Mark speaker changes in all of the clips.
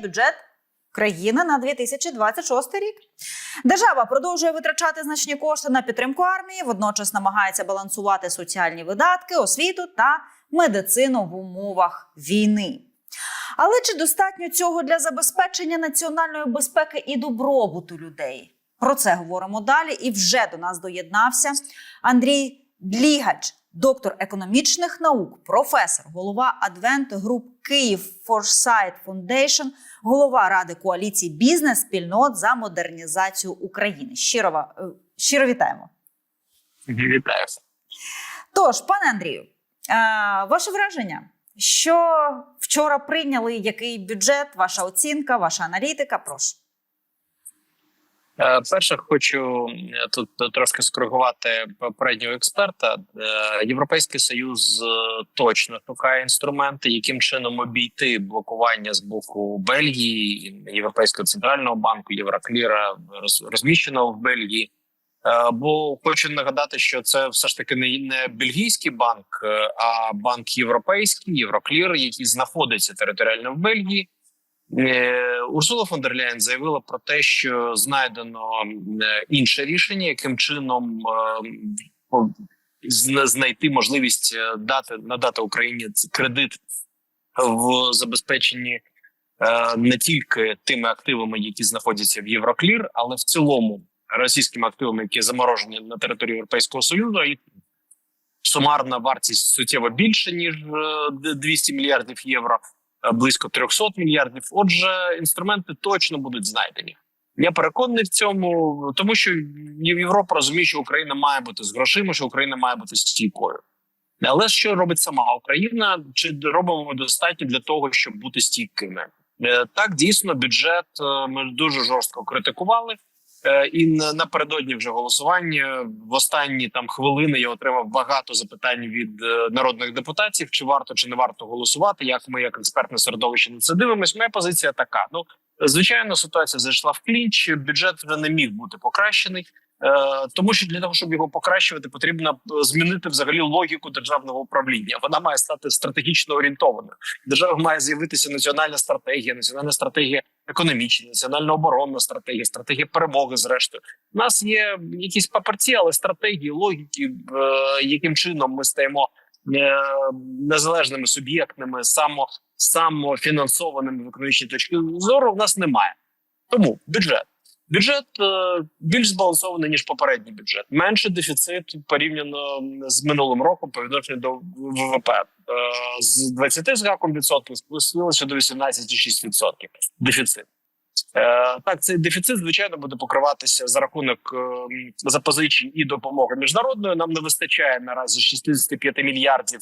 Speaker 1: бюджет країни на 2026 рік. Держава продовжує витрачати значні кошти на підтримку армії, водночас намагається балансувати соціальні видатки, освіту та медицину в умовах війни. Але чи достатньо цього для забезпечення національної безпеки і добробуту людей? Про це говоримо далі. І вже до нас доєднався Андрій Длігач, доктор економічних наук, професор, голова Адвент Груп Київ Foresight Foundation, голова ради коаліції бізнес спільнот за модернізацію України. Щиро, е, щиро вітаємо.
Speaker 2: Вітаю.
Speaker 1: Тож, пане Андрію, е, ваше враження, що вчора прийняли, який бюджет, ваша оцінка, ваша аналітика? Прошу.
Speaker 2: Е, Перше, хочу е, тут трошки скоригувати попереднього експерта. Е, Європейський союз точно шукає інструменти, яким чином обійти блокування з боку Бельгії, Європейського центрального банку, Єврокліра роз- розміщеного в Бельгії. Бо хочу нагадати, що це все ж таки не, бельгійський банк, а банк європейський, Євроклір, який знаходиться територіально в Бельгії. Е, Урсула фон дер Ляєн заявила про те, що знайдено е, інше рішення, яким чином е, знайти можливість дати надати Україні кредит в забезпеченні не тільки тими активами, які знаходяться в Євроклір, але в цілому російськими активами, які заморожені на території Європейського союзу. І сумарна вартість суттєво більше ніж е, 200 мільярдів євро близько 300 мільярдів. Отже, інструменти точно будуть знайдені. Я переконаний в цьому, тому що Європа розуміє, що Україна має бути з грошима, що Україна має бути стійкою. Але що робить сама Україна? Чи робимо ми достатньо для того, щоб бути стійкими? Е, Так, дійсно, бюджет е, ми дуже жорстко критикували. Е, І на- напередодні вже голосування в останні там хвилини я отримав багато запитань від е, народних депутатів: чи варто чи не варто голосувати? Як ми, як експертне середовище, на це дивимось? Моя позиція така: ну звичайно, ситуація зайшла в клінч. Бюджет вже не міг бути покращений. Е, тому що для того, щоб його покращувати, потрібно е, змінити взагалі логіку державного управління. Вона має стати стратегічно орієнтованою. Держава має з'явитися національна стратегія, національна стратегія економічна, національна оборонна стратегія, стратегія перемоги. Зрештою, у нас є якісь папірці, але стратегії, логіки, е, яким чином ми стаємо незалежними суб'єктними, само самофінансованими в економічній точки зору. В нас немає. Тому бюджет. Бюджет е, більш збалансований ніж попередній бюджет. Менше дефіцит порівняно з минулим роком по відношенню до ВВП. Е, з 20 з гаком відсотків спустилося до 18,6 відсотків. Дефіцит. Е, так, цей дефіцит звичайно буде покриватися за рахунок запозичень і допомоги міжнародної. Нам не вистачає наразі 65 мільярдів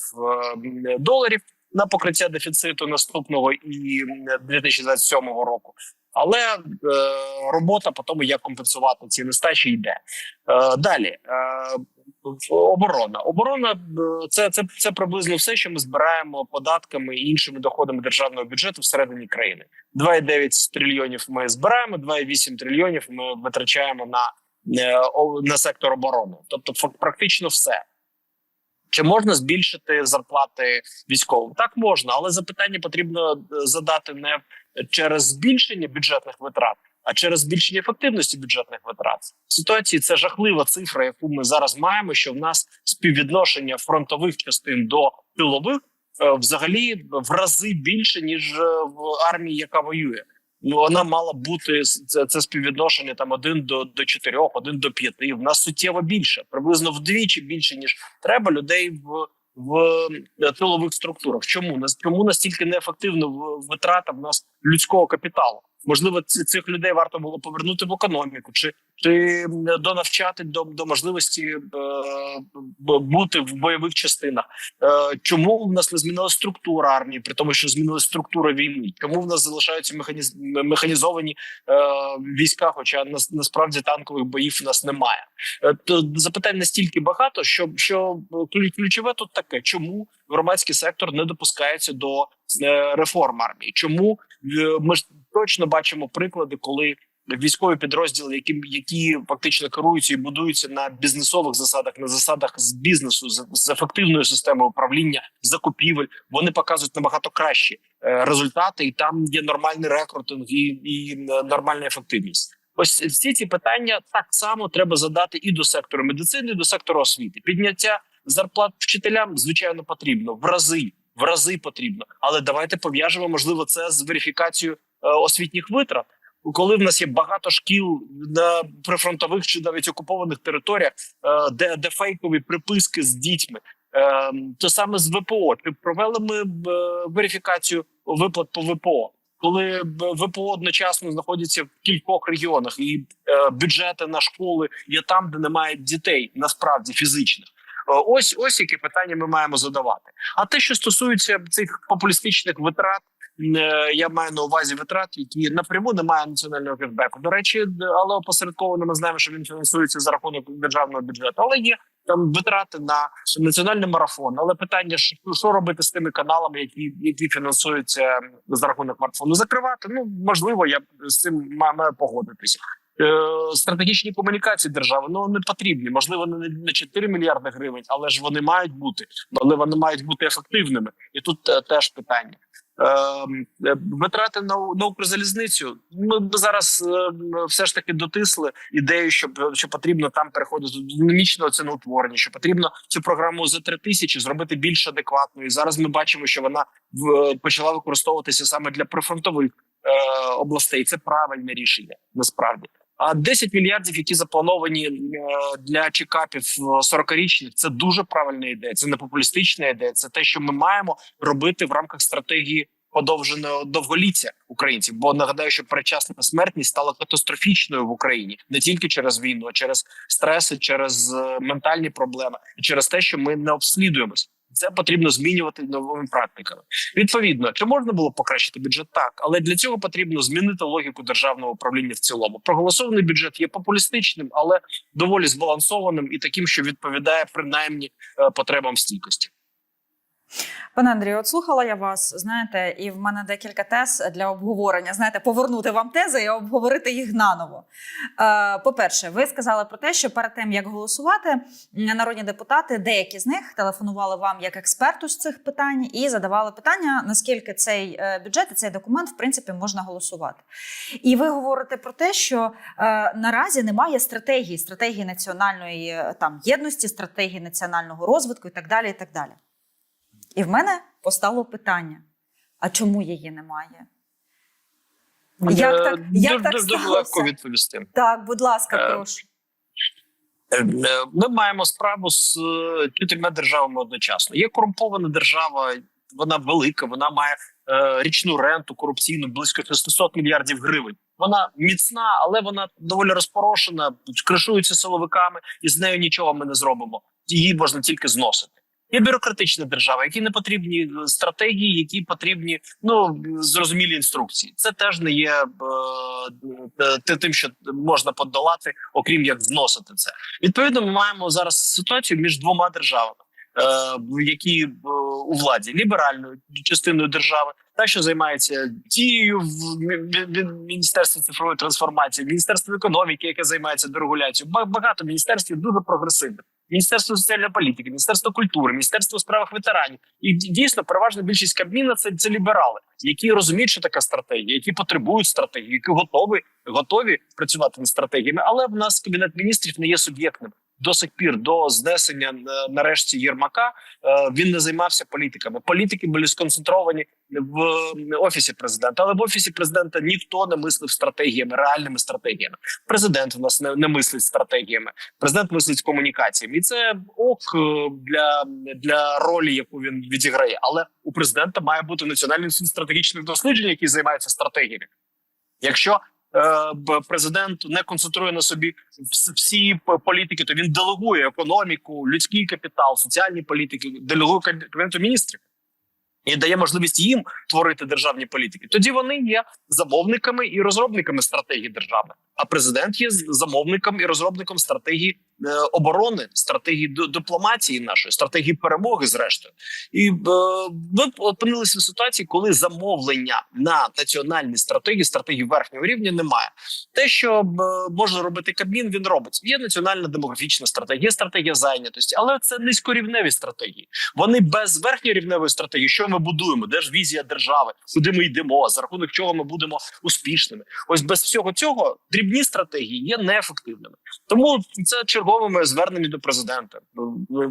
Speaker 2: доларів на покриття дефіциту наступного і м, 2027 року. Але е, робота по тому, як компенсувати ці нестачі, йде е, далі. Е, оборона. Оборона е, це, це, це приблизно все, що ми збираємо податками і іншими доходами державного бюджету всередині країни. 2,9 трильйонів ми збираємо, 2,8 трильйонів ми витрачаємо на, е, на сектор оборони. Тобто, практично все. Чи можна збільшити зарплати військовим? Так можна, але запитання потрібно е, задати не через збільшення бюджетних витрат, а через збільшення ефективності бюджетних витрат. В ситуації це жахлива цифра, яку ми зараз маємо. Що в нас співвідношення фронтових частин до тилових е, взагалі в рази більше ніж е, в армії, яка воює. Ну вона мала бути це, це співвідношення там один до, до чотирьох, один до п'яти. В нас суттєво більше, приблизно вдвічі більше ніж треба людей в. В е, тилових структурах чому Нас- чому настільки неефективно витрата в нас людського капіталу? Можливо, цих людей варто було повернути в економіку, чи чи донавчати до, до можливості е, бути в бойових частинах. Е, чому в нас не змінилася структура армії, при тому, що змінилася структура війни? Чому в нас залишаються механіз... механізовані е, війська? Хоча нас насправді танкових боїв в нас немає. Е, то запитань настільки багато, що, що ключ- ключове тут таке: чому громадський сектор не допускається до е, реформ армії? Чому е, ми ж точно бачимо приклади, коли військові підрозділи, які які фактично керуються і будуються на бізнесових засадах, на засадах з бізнесу, з, з ефективною системою управління закупівель. Вони показують набагато кращі е, результати, і там є нормальний рекрутинг і, і е, нормальна ефективність. Ось всі ці питання так само треба задати і до сектору медицини, і до сектору освіти. Підняття зарплат вчителям звичайно потрібно в рази, в рази потрібно. Але давайте пов'яжемо можливо це з верифікацією е, освітніх витрат. Коли в нас є багато шкіл на прифронтових чи навіть окупованих територіях, е, де, де фейкові приписки з дітьми, е, то саме з ВПО чи провели ми е, верифікацію виплат по ВПО, коли ВПО одночасно знаходяться в кількох регіонах, і бюджети на школи є там, де немає дітей, насправді фізичних. Ось ось які питання ми маємо задавати. А те, що стосується цих популістичних витрат, я маю на увазі витрат, які напряму не мають національного кешбеку. До речі, але опосередковано ми знаємо, що він фінансується за рахунок державного бюджету. Але є там витрати на національний марафон. Але питання що робити з тими каналами, які які фінансуються за рахунок марафону? Закривати ну можливо, я з цим маю маю погодитися. Е, Стратегічні комунікації держави ну не потрібні. Можливо, не на 4 мільярди гривень, але ж вони мають бути, але вони мають бути ефективними. І тут е, теж питання. Е, Витрати на на Укрзалізницю. Ми зараз е, все ж таки дотисли ідею, щоб що потрібно там переходити до динамічного ціноутворення, що потрібно цю програму за 3 тисячі зробити більш адекватною. Зараз ми бачимо, що вона в почала використовуватися саме для прифронтових е, областей. Це правильне рішення насправді. А 10 мільярдів, які заплановані е, для чекапів 40-річних, це дуже правильна ідея. Це не популістична ідея. Це те, що ми маємо робити в рамках стратегії подовженого довголіття українців. Бо нагадаю, що передчасна смертність стала катастрофічною в Україні не тільки через війну, а через стреси, через е, ментальні проблеми через те, що ми не обслідуємось. Це потрібно змінювати новими практиками. Відповідно, чи можна було покращити бюджет? Так, але для цього потрібно змінити логіку державного управління в цілому. Проголосований бюджет є популістичним, але доволі збалансованим і таким, що відповідає принаймні е, потребам стійкості.
Speaker 1: Пане Андрію, от слухала я вас, знаєте, і в мене декілька тез для обговорення. Знаєте, повернути вам тези і обговорити їх наново. Е, По-перше, ви сказали про те, що перед тим як голосувати, народні депутати, деякі з них телефонували вам як експерту з цих питань і задавали питання, наскільки цей е, бюджет і цей документ в принципі можна голосувати. І ви говорите про те, що е, наразі немає стратегії, стратегії національної там єдності, стратегії національного розвитку і так далі. І так далі. І в мене постало питання: а чому її немає? Як так- як
Speaker 2: Дуже-
Speaker 1: так
Speaker 2: дуже
Speaker 1: сталося?
Speaker 2: легко відповісти.
Speaker 1: Так, будь ласка,
Speaker 2: Е,
Speaker 1: прошу.
Speaker 2: Е, е, Ми маємо справу з е, чотирма державами одночасно. Є корумпована держава, вона велика, вона має е, річну ренту корупційну близько 600 мільярдів гривень. Вона міцна, але вона доволі розпорошена, кришується силовиками, і з нею нічого ми не зробимо. Її можна тільки зносити. Є бюрократична держава, які не потрібні е, стратегії, які потрібні ну зрозумілі інструкції. Це теж не є е, е, тим, що можна подолати, окрім як зносити це. Відповідно, ми маємо зараз ситуацію між двома державами, е, які у владі ліберальною частиною держави, та що займається тією в мі- мі- міністерстві цифрової трансформації, міністерство економіки, яке займається дерегуляцією. Ба- Багато міністерств дуже прогресивних. Міністерство соціальної політики, міністерство культури, міністерство справах ветеранів. І дійсно переважна більшість Кабміна це, це ліберали, які розуміють, що така стратегія, які потребують стратегії, які готові готові працювати над стратегіями. Але в нас кабінет міністрів не є суб'єктним. До сих пір до знесення е, нарешті Єрмака е, він не займався політиками. Політики були сконцентровані в офісі президента, але в офісі президента ніхто не мислив стратегіями, реальними стратегіями. Президент у нас не, не мислить стратегіями. Президент мислить комунікаціями, і це ок е, для, для ролі, яку він відіграє. Але у президента має бути національний інститут стратегічних досліджень, який займається стратегіями. Якщо е, президент не концентрує на собі вс- всі політики, то він делегує економіку, людський капітал, соціальні політики, делегує кабі- кабінету міністрів і дає можливість їм творити державні політики. Тоді вони є замовниками і розробниками стратегії держави. А президент є замовником і розробником стратегії е, оборони, стратегії дипломатії нашої, стратегії перемоги, зрештою, і е, ми опинилися в ситуації, коли замовлення на національні стратегії, стратегії верхнього рівня немає. Те, що е, може робити Кабмін, він робить. Є національна демографічна стратегія, стратегія зайнятості, але це низькорівневі стратегії. Вони без верхньорівневої стратегії, що ми будуємо, де ж візія держави, куди ми йдемо, за рахунок чого ми будемо успішними. Ось без всього цього дрібні стратегії є неефективними. Тому це черговими зверненнями до президента.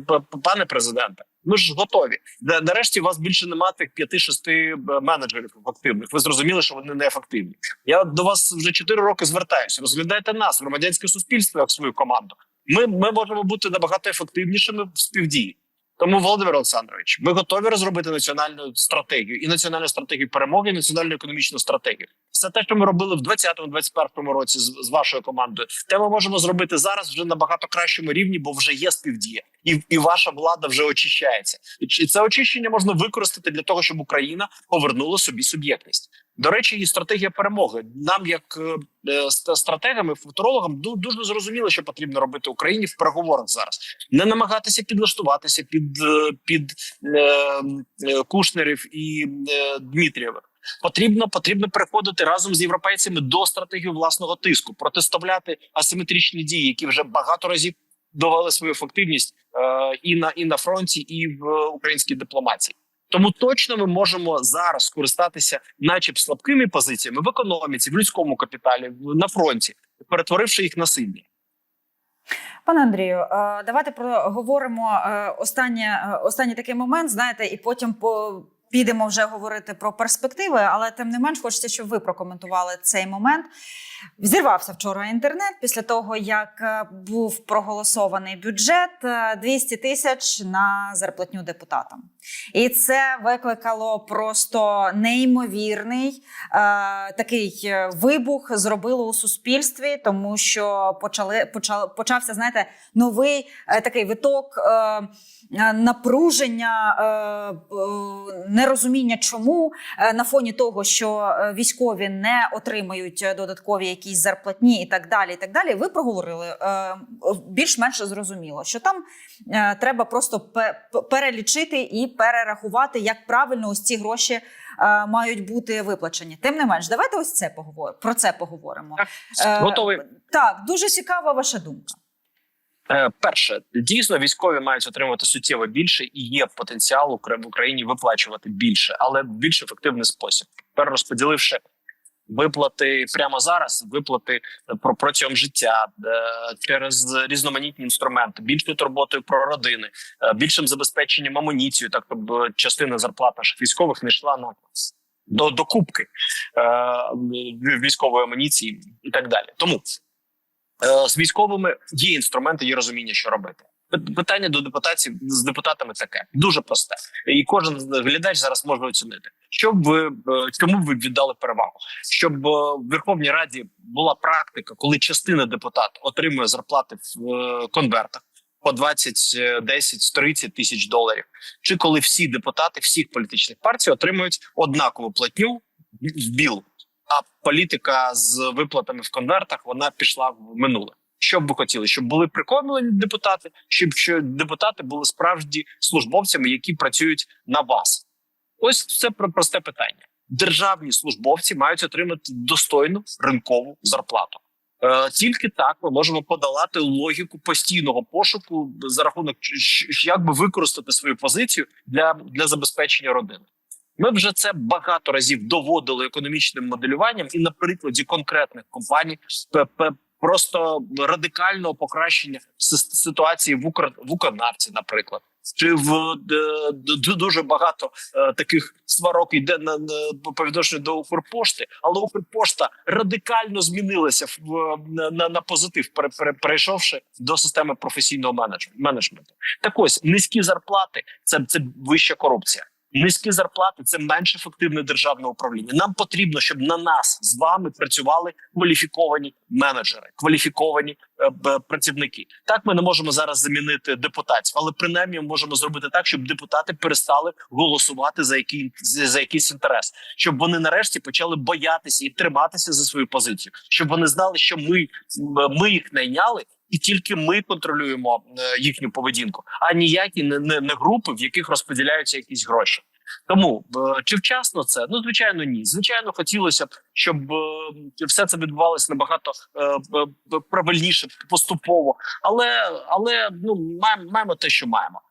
Speaker 2: П- Пане президенте, ми ж готові. Нарешті у вас більше немає тих п'яти-шести менеджерів активних. Ви зрозуміли, що вони неефективні. Я до вас вже 4 роки звертаюся. Розглядайте нас, громадянське суспільство, як свою команду. Ми, ми можемо бути набагато ефективнішими в співдії. Тому, Володимир Олександрович, ми готові розробити національну стратегію і національну стратегію перемоги, і національну економічну стратегію. Все те, що ми робили в 2020-2021 році з, з вашою командою, те ми можемо зробити зараз вже на багато кращому рівні, бо вже є співдія, і, і ваша влада вже очищається. І це очищення можна використати для того, щоб Україна повернула собі суб'єктність. До речі, і стратегія перемоги нам, як е, е, ст- стратегам і футурологам, ду- дуже зрозуміло, що потрібно робити Україні в переговорах зараз. Не намагатися підлаштуватися під, е, під е, е, Кушнерів і е, Дмитрієвих. Потрібно потрібно переходити разом з європейцями до стратегії власного тиску, протиставляти асиметричні дії, які вже багато разів довели свою ефективність е, і на і на фронті, і в українській дипломатії. Тому точно ми можемо зараз скористатися, начеб слабкими позиціями в економіці, в людському капіталі, на фронті, перетворивши їх на сильні.
Speaker 1: Пане Андрію, е, давайте проговоримо е, останнє, е, останній такий момент. Знаєте, і потім по. Підемо вже говорити про перспективи, але тим не менш хочеться, щоб ви прокоментували цей момент. Зірвався вчора інтернет після того, як е, був проголосований бюджет е, 200 тисяч на зарплатню депутатам. І це викликало просто неймовірний е, такий е, вибух зробило у суспільстві, тому що почали почав, почався, знаєте, новий е, такий виток е, е, напруження, е, е, нерозуміння, чому е, на фоні того, що е, військові не отримають е, додаткові якісь зарплатні і так далі. І так далі. Ви проговорили е, більш-менш зрозуміло, що там е, треба просто пе- перелічити і перерахувати, як правильно ось ці гроші е, мають бути виплачені. Тим не менш, давайте ось це поговоримо. Про це поговоримо.
Speaker 2: Так, Готовий.
Speaker 1: Так, дуже цікава ваша думка.
Speaker 2: Перше, дійсно, військові мають отримувати суттєво більше, і є потенціал в Україні виплачувати більше, але в більш ефективний спосіб. Тепер розподіливши виплати прямо зараз, виплати е, про протягом життя е, через різноманітні інструменти, більшою турботою про родини, е, більшим забезпеченням амуніцією, так е, частина зарплат наших військових не йшла на до, до кубки е, військової амуніції і так далі. Тому з військовими є інструменти, є розуміння, що робити. Пит- Питання до депутатів з депутатами таке. Дуже просте, і кожен глядач зараз може оцінити, щоб ви е, чому б ви віддали перевагу, щоб е, в Верховній Раді була практика, коли частина депутатів отримує зарплати в е, конвертах по 20, е, 10, 30 тисяч доларів, чи коли всі депутати всіх політичних партій отримують однакову платню в біл, а політика з виплатами в конвертах вона пішла в минуле. Що б ви хотіли, щоб були прикормлені депутати, щоб що депутати були справді службовцями, які працюють на вас? Ось це про просте питання. Державні службовці мають отримати достойну ринкову зарплату. Е, тільки так ми можемо подолати логіку постійного пошуку за рахунок як би використати свою позицію для, для забезпечення родини. Ми вже це багато разів доводили економічним моделюванням, і на прикладі конкретних компаній просто радикального покращення си- ситуації в Укр в Укрнафті, наприклад, чи в е, дуже багато е, таких сварок йде на, на по відношенню до Укрпошти, але Укрпошта радикально змінилася в на, на, позитив, пере, пере, перейшовши до системи професійного менеджменту. Так ось низькі зарплати це, це вища корупція. Низькі зарплати це менш ефективне державне управління. Нам потрібно, щоб на нас з вами працювали кваліфіковані менеджери, кваліфіковані е, працівники. Так ми не можемо зараз замінити депутатів, але принаймні можемо зробити так, щоб депутати перестали голосувати за який за якийсь інтерес, щоб вони нарешті почали боятися і триматися за свою позицію, щоб вони знали, що ми, ми їх найняли і тільки ми контролюємо е, їхню поведінку, а ніякі не, не, не групи, в яких розподіляються якісь гроші. Тому е, чи вчасно це? Ну звичайно, ні. Звичайно, хотілося б, щоб е, все це відбувалося набагато правильніше, поступово. Але але ну маємо, маємо те, що маємо.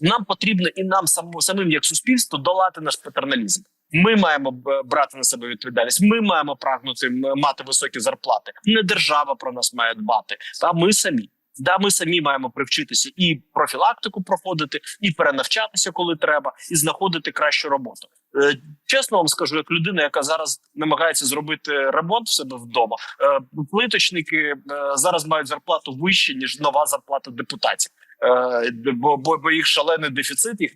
Speaker 2: Нам потрібно і нам самим, як суспільство, долати наш патерналізм. Ми маємо брати на себе відповідальність. Ми маємо прагнути мати високі зарплати. Не держава про нас має дбати, а ми самі. Да, ми самі маємо привчитися і профілактику проходити, і перенавчатися, коли треба, і знаходити кращу роботу. Е, чесно вам скажу, як людина, яка зараз намагається зробити ремонт в себе вдома, е, плиточники е, зараз мають зарплату вище ніж нова зарплата депутатів. Е, бо, бо, їх шалений дефіцит, їх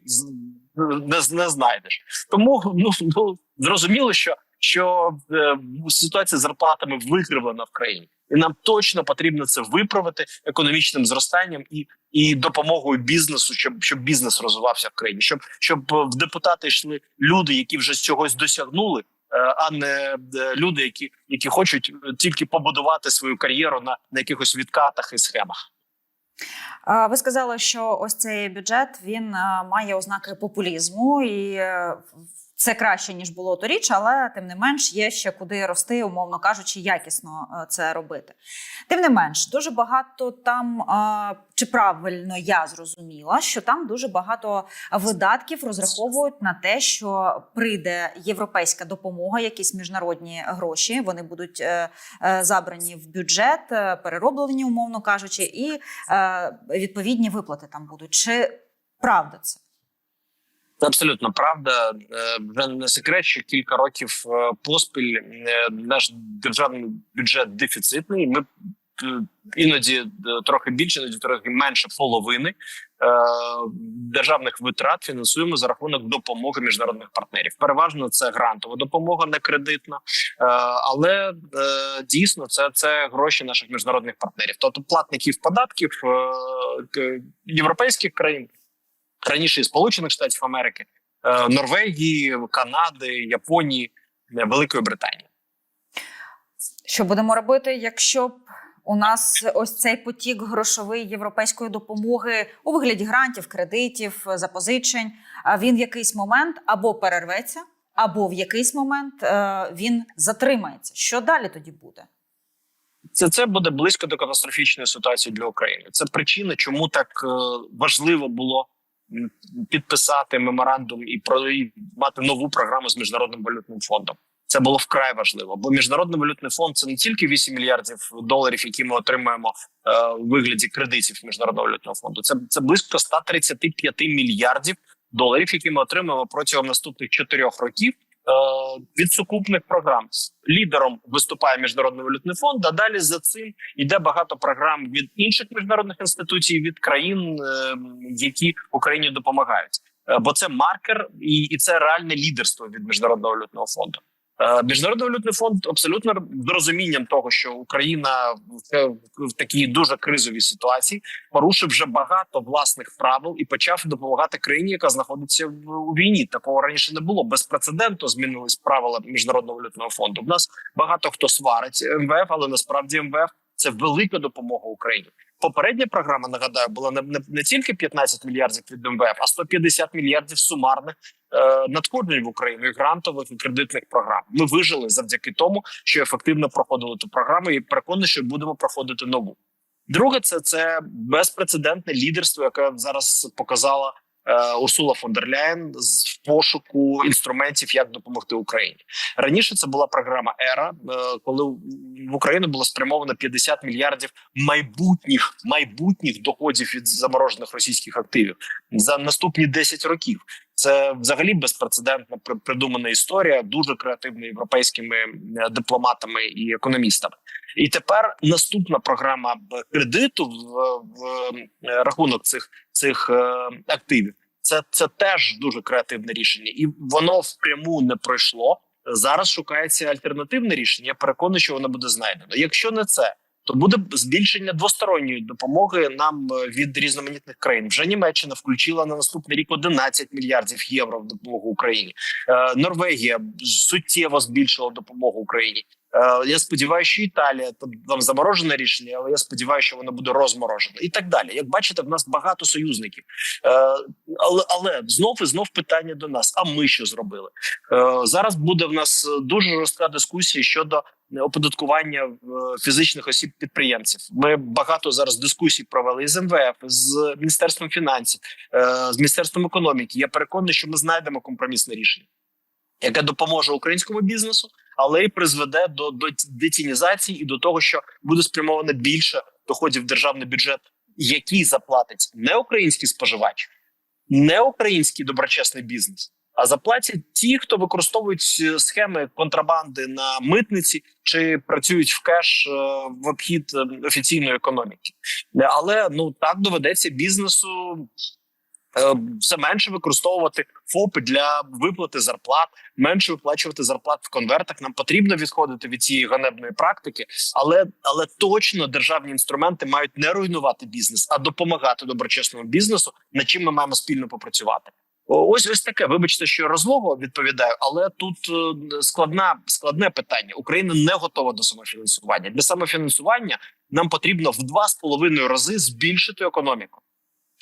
Speaker 2: не, не знайдеш. Тому ну, ну зрозуміло, що, що е, ситуація з зарплатами викривлена в країні, і нам точно потрібно це виправити економічним зростанням і, і допомогою бізнесу, щоб, щоб бізнес розвивався в країні, щоб, щоб в депутати йшли люди, які вже чогось досягнули. е, А не е, люди, які які хочуть тільки побудувати свою кар'єру на, на якихось відкатах і схемах.
Speaker 1: Ви сказали, що ось цей бюджет він має ознаки популізму, і е, це краще ніж було торіч, але тим не менш є ще куди рости, умовно кажучи, якісно е, це робити. Тим не менш, дуже багато там е, чи правильно я зрозуміла, що там дуже багато видатків розраховують на те, що прийде європейська допомога, якісь міжнародні гроші. Вони будуть е, забрані в бюджет, перероблені, умовно кажучи, і відповідні виплати там будуть. Чи правда це?
Speaker 2: Це абсолютно правда. Е, Вже не секрет, що кілька років е, поспіль е, наш державний бюджет дефіцитний. Ми іноді трохи більше, іноді трохи менше половини державних витрат фінансуємо за рахунок допомоги міжнародних партнерів. Переважно це грантова допомога, не кредитна, але дійсно це, це гроші наших міжнародних партнерів, тобто платників податків європейських країн раніше і Сполучених Штатів Америки, е, Норвегії, Канади, Японії, е, Великої Британії.
Speaker 1: Що будемо робити, якщо б у нас ось цей потік грошовий європейської допомоги у вигляді грантів, кредитів, запозичень, а він в якийсь момент або перерветься, або в якийсь момент е, він затримається. Що далі тоді буде?
Speaker 2: Це це буде близько до катастрофічної ситуації для України. Це причина, чому так важливо було підписати меморандум і про і мати нову програму з міжнародним валютним фондом. Це було вкрай важливо, бо міжнародний валютний фонд це не тільки 8 мільярдів доларів, які ми отримаємо е, у вигляді кредитів міжнародного валютного фонду. Це це близько 135 мільярдів доларів, які ми отримаємо протягом наступних чотирьох років від сукупних програм. Лідером виступає міжнародний валютний фонд. А далі за цим йде багато програм від інших міжнародних інституцій від країн, е, які Україні допомагають. Е, Бо це маркер і це реальне лідерство від міжнародного валютного фонду. Е, Міжнародний валютний фонд абсолютно з розумінням того, що Україна в, такій дуже кризовій ситуації порушив вже багато власних правил і почав допомагати країні, яка знаходиться в війні. Такого раніше не було. Без прецеденту змінились правила міжнародного валютного фонду. В нас багато хто сварить МВФ, але насправді МВФ це велика допомога Україні. Попередня програма нагадаю була не, не, не тільки 15 мільярдів від МВФ, а 150 мільярдів сумарних надходжень в Україну грантових і кредитних програм. Ми вижили завдяки тому, що ефективно проходили ту програму, і переконаний, що будемо проходити нову. Друге, це це безпрецедентне лідерство, яке зараз показала е, Урсула фон дер Ляєн з пошуку інструментів, як допомогти Україні. Раніше це була програма Ера, е, коли в Україну було спрямовано 50 мільярдів майбутніх майбутніх доходів від заморожених російських активів за наступні 10 років. Це взагалі безпрецедентна придумана історія, дуже креативна європейськими дипломатами і економістами. І тепер наступна програма кредиту в, в рахунок цих цих е, активів. Це це теж дуже креативне рішення, і воно впряму не пройшло. Зараз шукається альтернативне рішення. Я переконаний, що воно буде знайдено. Якщо не це, то буде збільшення двосторонньої допомоги нам е, від різноманітних країн. Вже Німеччина включила на наступний рік 11 мільярдів євро в допомогу Україні. Е, Норвегія суттєво збільшила допомогу Україні. Е, я сподіваюся, що Італія там, заморожене рішення, але я сподіваюся, що воно буде розморожене, і так далі. Як бачите, в нас багато союзників, е, але але знов і знов питання до нас: а ми що зробили? Е, зараз буде в нас дуже жорстка дискусія щодо оподаткування фізичних осіб підприємців. Ми багато зараз дискусій провели з МВФ, з міністерством фінансів, з міністерством економіки. Я переконаний, що ми знайдемо компромісне рішення, яке допоможе українському бізнесу, але й призведе до, до детінізації і до того, що буде спрямовано більше доходів в державний бюджет, який заплатить не український споживач, не український доброчесний бізнес. А заплатять ті, хто використовують е, схеми контрабанди на митниці чи працюють в кеш е, в обхід е, офіційної економіки. Але ну так доведеться бізнесу все менше використовувати ФОПи для виплати зарплат, менше виплачувати зарплат в конвертах. Нам потрібно відходити від цієї ганебної практики, але але точно державні інструменти мають не руйнувати бізнес, а допомагати доброчесному бізнесу, над чим ми маємо спільно попрацювати. Ось ось таке. Вибачте, що розлого відповідаю, але тут е, складна складне питання. Україна не готова до самофінансування. Для самофінансування нам потрібно в два з половиною рази збільшити економіку.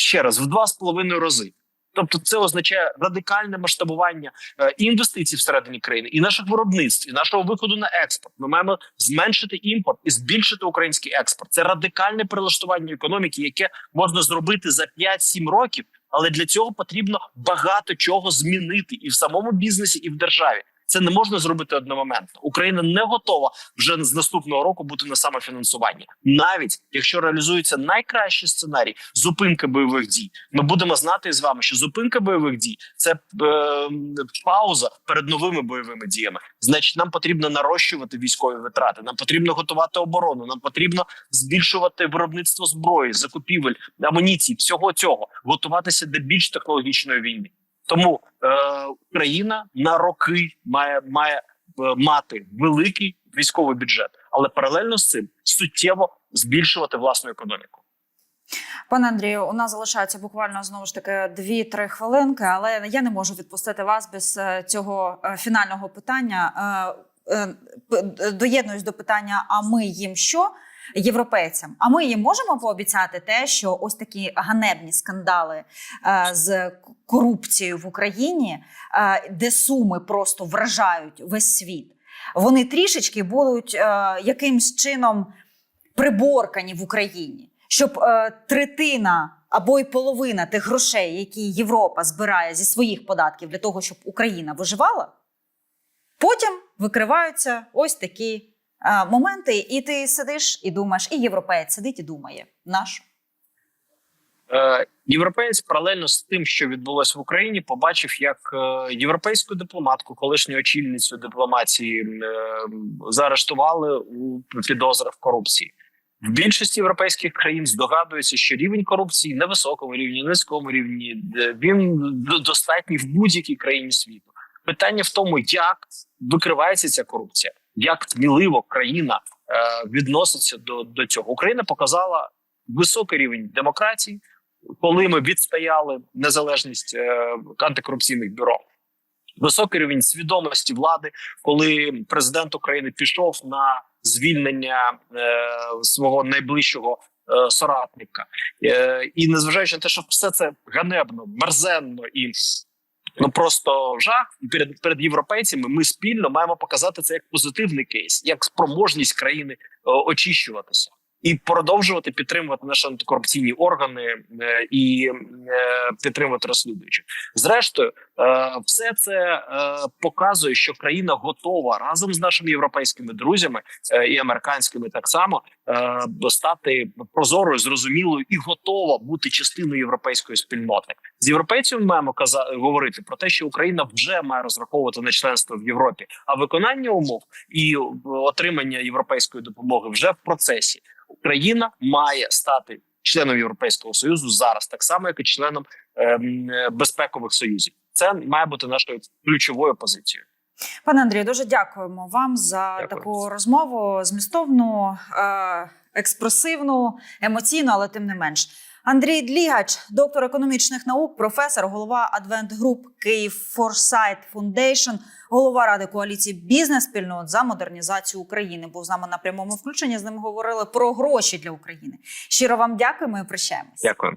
Speaker 2: Ще раз в два з половиною рази. Тобто, це означає радикальне масштабування е, і інвестицій всередині країни, і наших виробництв, і нашого виходу на експорт. Ми маємо зменшити імпорт і збільшити український експорт. Це радикальне прилаштування економіки, яке можна зробити за 5-7 років. Але для цього потрібно багато чого змінити і в самому бізнесі, і в державі. Це не можна зробити одномоментно. Україна не готова вже з наступного року бути на самофінансуванні, навіть якщо реалізується найкращий сценарій зупинки бойових дій. Ми будемо знати з вами, що зупинка бойових дій це е, пауза перед новими бойовими діями. Значить, нам потрібно нарощувати військові витрати. Нам потрібно готувати оборону. Нам потрібно збільшувати виробництво зброї, закупівель амуніції, всього цього, готуватися до більш технологічної війни. Тому е, Україна на роки має має е, мати великий військовий бюджет, але паралельно з цим суттєво збільшувати власну економіку.
Speaker 1: Пане Андрію, у нас залишається буквально знову ж таки 2-3 хвилинки, але я не можу відпустити вас без е, цього е, фінального питання. Доєднуюсь до питання: а ми їм що? Європейцям, а ми їм можемо пообіцяти те, що ось такі ганебні скандали е, з корупцією в Україні, е, де суми просто вражають весь світ, вони трішечки будуть е, якимсь чином приборкані в Україні, щоб третина або й половина тих грошей, які Європа збирає зі своїх податків для того, щоб Україна виживала, потім викриваються ось такі моменти, і ти сидиш і думаєш, і європеєць сидить і думає, наш.
Speaker 2: Е, Європеєць паралельно з тим, що відбулося в Україні, побачив, як е, європейську дипломатку, колишню очільницю дипломатії, е, заарештували у підозрах корупції. В більшості європейських країн здогадується, що рівень корупції на високому рівні, низькому рівні він достатній в будь-якій країні світу. Питання в тому, як викривається ця корупція, як сміливо країна е, відноситься до, до цього. Україна показала високий рівень демократії, коли ми відстояли незалежність е, антикорупційних бюро. Високий рівень свідомості влади, коли президент України пішов на звільнення е, свого найближчого е, соратника, е, і незважаючи на те, що все це ганебно, мерзенно і ну просто жах перед перед європейцями, ми спільно маємо показати це як позитивний кейс, як спроможність країни е, очищуватися і продовжувати підтримувати наші антикорупційні органи е, і е, підтримувати розслідуючих. Зрештою, е, все це показує, що країна готова разом з нашими європейськими друзями і американськими так само стати прозорою, зрозумілою і готова бути частиною європейської спільноти. З європейцями маємо каза- говорити про те, що Україна вже має розраховувати на членство в Європі, а виконання умов і отримання європейської допомоги вже в процесі. Україна має стати членом Європейського союзу зараз, так само як і членом е, безпекових союзів. Це має бути нашою ключовою позицією.
Speaker 1: Пане Андрію, дуже дякуємо вам за
Speaker 2: Дякую.
Speaker 1: таку розмову змістовну, е, експресивну, емоційну, але тим не менш. Андрій Длігач, доктор економічних наук, професор, голова Адвентгруп Київ Форсайт Фундейшн, голова ради коаліції бізнес-спільнот за модернізацію України. Був з нами на прямому включенні. З ним говорили про гроші для України. Щиро вам дякуємо і прощаємось.
Speaker 2: Дякую.